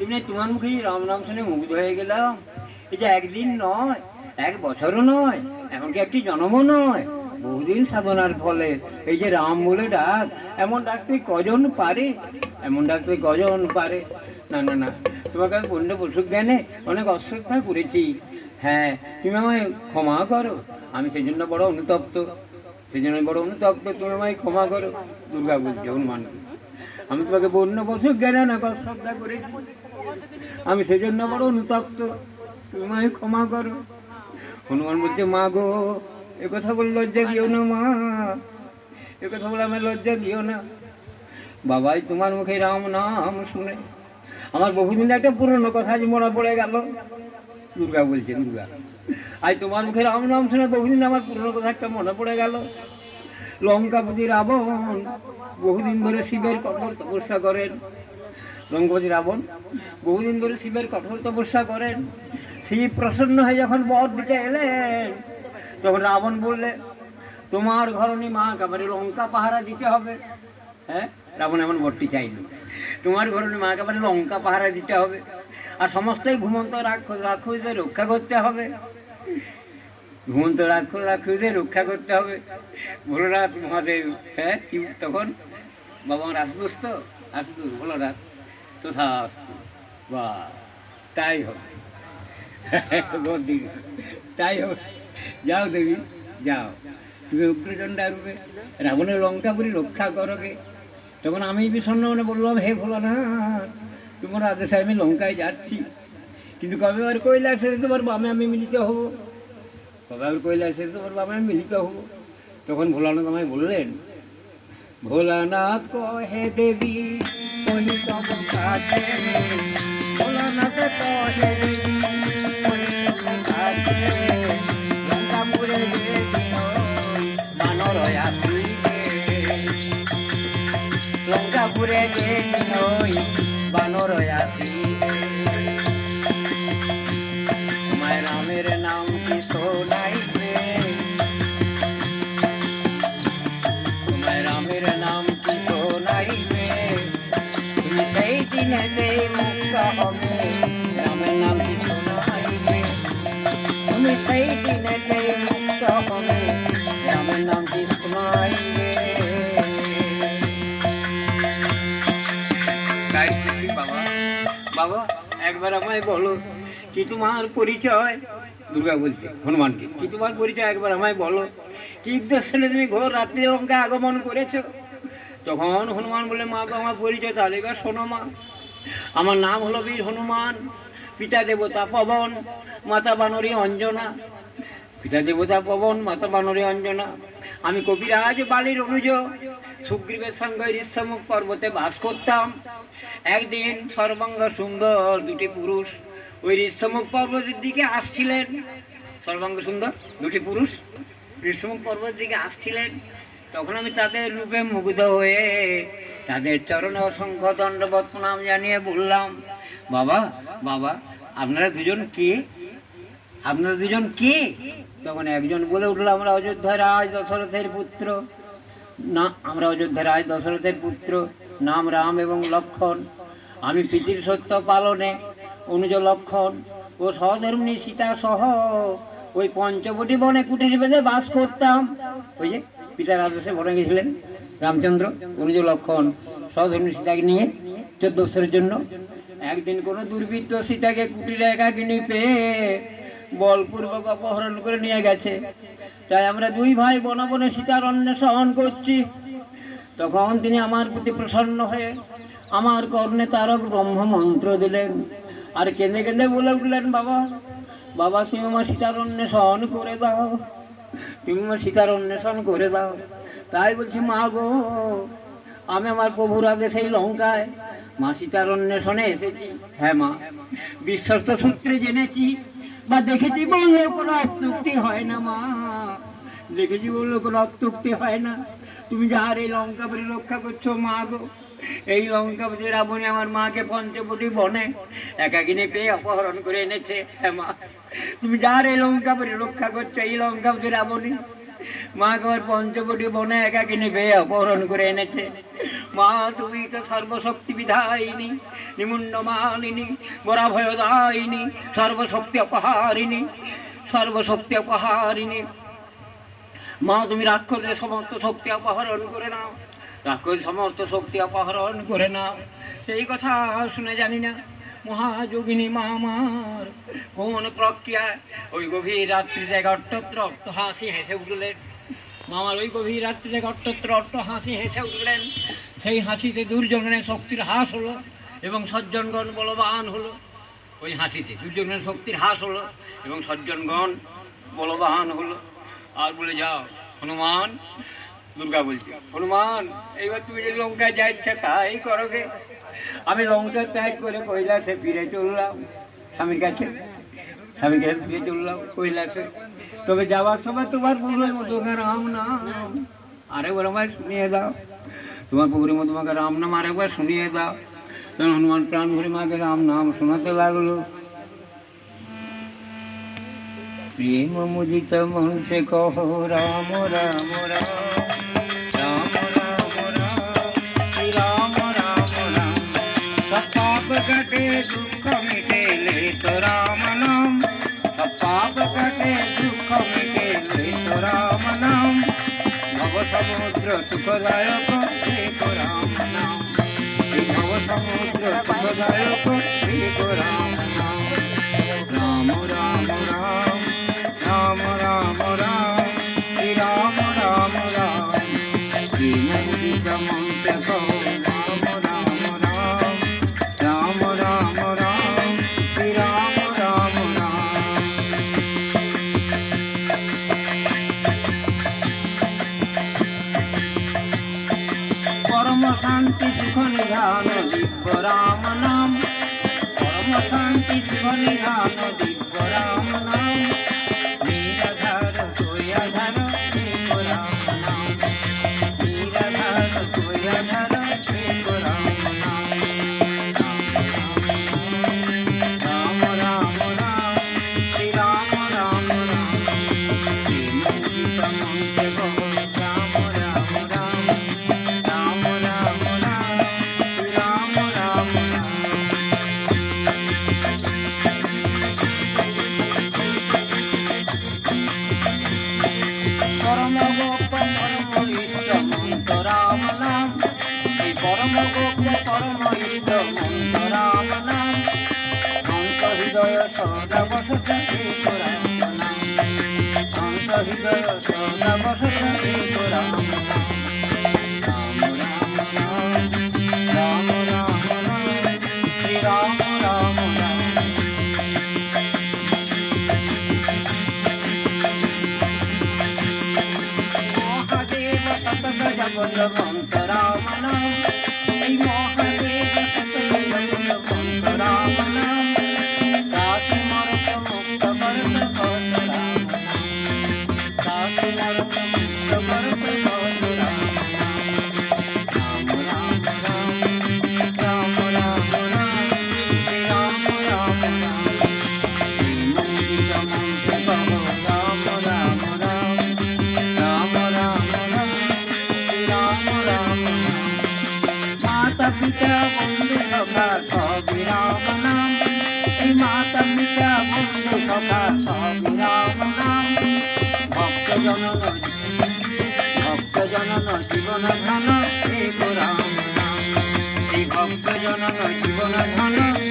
হয়ে তোমার মুখে রাম নাম শুনে মুগ্ধ হয়ে গেলাম। যে একদিন নয়, এক বছরও নয়, এমনকি একটি জন্মও নয়, বহুদিন সাধনার ফলে এই যে রাম বলে ডাক, এমন ডাকতে কজন পারে? এমন ডাকতে কজন পারে? না না না, তোমাকে আমি পণ্য পশু জ্ঞানে অনেক অশ্রদ্ধা করেছি। হ্যাঁ তুমি আমায় ক্ষমা করো, আমি সেই জন্য বড় অনুতপ্ত। সেই জন্য বড় অনুতপ্ত, তুমি আমায় ক্ষমা করো, দুর্গা বলছে হনুমান। আমি তোমাকে বন্য পশু জ্ঞানে অনেক অশ্রদ্ধা করেছি আমি সেই জন্য বড় অনুতপ্ত। তুমি ক্ষমা করো। হনুমান বলছে, মা গো, এ কথা বলে লজ্জা দিও না, মা। এ কথা বলে আমি লজ্জা দিও না। বাবাই তোমার মুখে রাম নাম শুনে, আমার বহুদিন একটা পুরনো কথা আজ মনে পড়ে গেল। দুর্গা বলছে, দুর্গা, আজ তোমার মুখে রাম নাম শুনে বহুদিন আমার পুরনো কথা একটা মনে পড়ে গেল। লঙ্কাপতি রাবণ, বহুদিন ধরে শিবের কঠোর তপস্যা করেন। লঙ্কাপতি রাবণ, বহুদিন ধরে শিবের কঠোর তপস্যা করেন। শিব প্রসন্ন হয়ে যখন বর দিতে এলেন, তখন রাবণ বললে, তোমার ঘরণী মা কাবারে লঙ্কা পাহারা দিতে হবে। হ্যাঁ? রাবণ এমন বরটি চাইল। তোমার ঘরণী মা কাবারে লঙ্কা পাহারা দিতে হবে। আর সমস্তই ঘুমন্ত রাক্ষস, রাক্ষসদের রক্ষা করতে হবে। ঘুমন্ত রাক্ষস রাক্ষসদের রক্ষা করতে হবে। ভোলনাথ মহাদেব হ্যাঁ কি তখন? বাবা আমার আসদোস তো? আসদোস ভোলনাথ তথা আস্তু বা, তাই হবে। তাই হবে। যাও দেবী, যাও। তুমি উগ্রচণ্ডা রূপে রাবণের লঙ্কা লঙ্কাপুরি রক্ষা করোগে। তখন আমি বিষণ্ণ মনে বললাম, হে ভোলানাথ, তোমার আদেশে আমি লঙ্কায় যাচ্ছি। কিন্তু কবে আবার কৈলাসে তোমার বামে আমি মিলিত হব? কইলে কৈলাসে তো ওর বাবা মিলিত হব। তখন ভোলানাথ আমায় বললেন, ভোলানাথ কহে দেবী ভোলানাথ কহে দেবী বাবা, একবার আমায় বলো দুর্গা হনুমানকে। পরিচয়? একবার আমায় বলো। তুমি রাত্রি আগমন করেছ? তখন হনুমান বলে মা আমার পরিচয় তাহলে এবার শোনো মা। আমার নাম হলো বীর হনুমান, পিতা দেবতা পবন, মাতা বানরী অঞ্জনা। পিতা দেবতা পবন, মাতা বানরী অঞ্জনা। আমি কবিরাজ বালির অনুজ, সুগ্রীবের সঙ্গে ঋষ্যমুখ পর্বতে বাস করতাম। একদিন সর্বাঙ্গ সুন্দর দুটি পুরুষ ওই ঋষ্যমুখ পর্বতের দিকে আসছিলেন। সর্বাঙ্গ সুন্দর দুটি পুরুষ ঋষ্যমুখ পর্বতের দিকে আসছিলেন। তখন আমি তাদের রূপে মুগ্ধ হয়ে তাদের চরণে অসংখ্য দণ্ডবত প্রণাম জানিয়ে বললাম, বাবা বাবা, আপনারা দুজন কে? আপনারা দুজন কে? তখন একজন বলে উঠল, আমরা অযোধ্যা রাজ দশরথের পুত্র। না, আমরা অযোধ্যা রাজ দশরথের পুত্র। নাম রাম এবং লক্ষণ। আমি পৃথিবীর সত্য পালনে অনুজ লক্ষণ। ও সহধর্মিনী সীতা সহ ওই পঞ্চবটি বনে কুটির বেঁধে বাস করতাম। ওই যে পিতার আদেশে বনে গেছিলেন রামচন্দ্র অনুজ লক্ষণ সহধর্মিনী সীতাকে নিয়ে চোদ্দ বছরের জন্য। একদিন কোনো দুর্বৃত্ত সীতাকে কুটিরে একাকিনী পেয়ে বলপূর্বক অপহরণ করে নিয়ে গেছে। তাই আমরা দুই ভাই বনে বনে সীতার অন্বেষণ করছি। তখন তিনি আমার প্রতি প্রসন্ন হয়ে আমার কর্ণে তারক ব্রহ্ম মন্ত্র দিলেন। আর কেঁদে কেঁদে বলে উঠলেন, বাবা বাবা তুমি আমার সীতার অন্বেষণ করে দাও। তুমি আমার সীতার অন্বেষণ করে দাও। তাই বলছি, মা গো, আমি আমার প্রভুর আগে সেই লঙ্কায় মা সীতার অন্বেষণে এসেছি। হ্যাঁ মা। বিশ্বস্ত সূত্রে জেনেছি বা দেখেছি বললে, কোনো অত্যুক্তি হয় না মা। দেখেছি বললে, কোনো অত্যুক্তি হয় না। তুমি যার এই লঙ্কা লঙ্কাপুরি রক্ষা করছ মা গো। এই লঙ্কা লঙ্কাপুরি রাবণে আমার মাকে পঞ্চবটি বনে একাকিনে পেয়ে অপহরণ করে এনেছে। হ্যাঁ মা, তুমি যার এই লঙ্কা লঙ্কাপুরি রক্ষা করছ, এই লঙ্কা লঙ্কাপুরি রাবণী মা একবার পঞ্চবটি বনে একাকিনী পেয়ে অপহরণ করে এনেছে। মা, তুমি তো সর্বশক্তি বিধায়িনী বরাভয় দায়িনী সর্বশক্তি অপহারিণী সর্বশক্তি অপহারিণী। মা, তুমি রাক্ষসের সমস্ত শক্তি অপহরণ করে নাও। রাক্ষস সমস্ত শক্তি অপহরণ করে নাও। সেই কথা শুনে জানি না। মহাযোগিনী মা আমার কোন প্রক্রিয়ায় ওই গভীর রাত্রিতে অট্টত্র অট্ট হাসি হেসে উঠলেন। মামার ওই গভীর রাত্রিতে অট্টত্র অট্ট হাসি হেসে উঠলেন। সেই হাসিতে দুর্জনের শক্তির হ্রাস হলো এবং সজ্জনগণ বলবান হলো। ওই হাসিতে দুর্জনের শক্তির হ্রাস হলো এবং সজ্জনগণ বলবান হলো। আর বলে যাও, হনুমান দুর্গা বলছে। হনুমান, এইবার তুমি যে লঙ্কায় যা তাই করো গে। আমি লঙ্কা ত্যাগ করে কৈলাসে ফিরে চললাম। স্বামীর কাছে স্বামীর কাছে ফিরে চললাম কৈলাসে। তবে যাওয়ার সময় তোমার পুকুরের মতো রাম নাম আরেকবার আমায় শুনিয়ে দাও। তোমার পুকুরের মতো তোমাকে রাম নাম আরেকবার শুনিয়ে দাও। তখন হনুমান প্রাণ ভরে মাকে রাম নাম শোনাতে লাগল। প্রেম মুদিত মন সে কহ, রাম রাম রাম। दुख मिटे ले तो राम नाम सब पाप कटे दुख मिटे ले तो राम नाम भव समुद्र सुखदायक हे तो राम नाम हे भव समुद्र सुखदायक हे तो राम नाम Thank you. সবই রাম নাম ভক্ত জনন ভক্ত জনন জীবন ধন শ্রী রাম নাম এই ভক্ত জনন জীবন ধন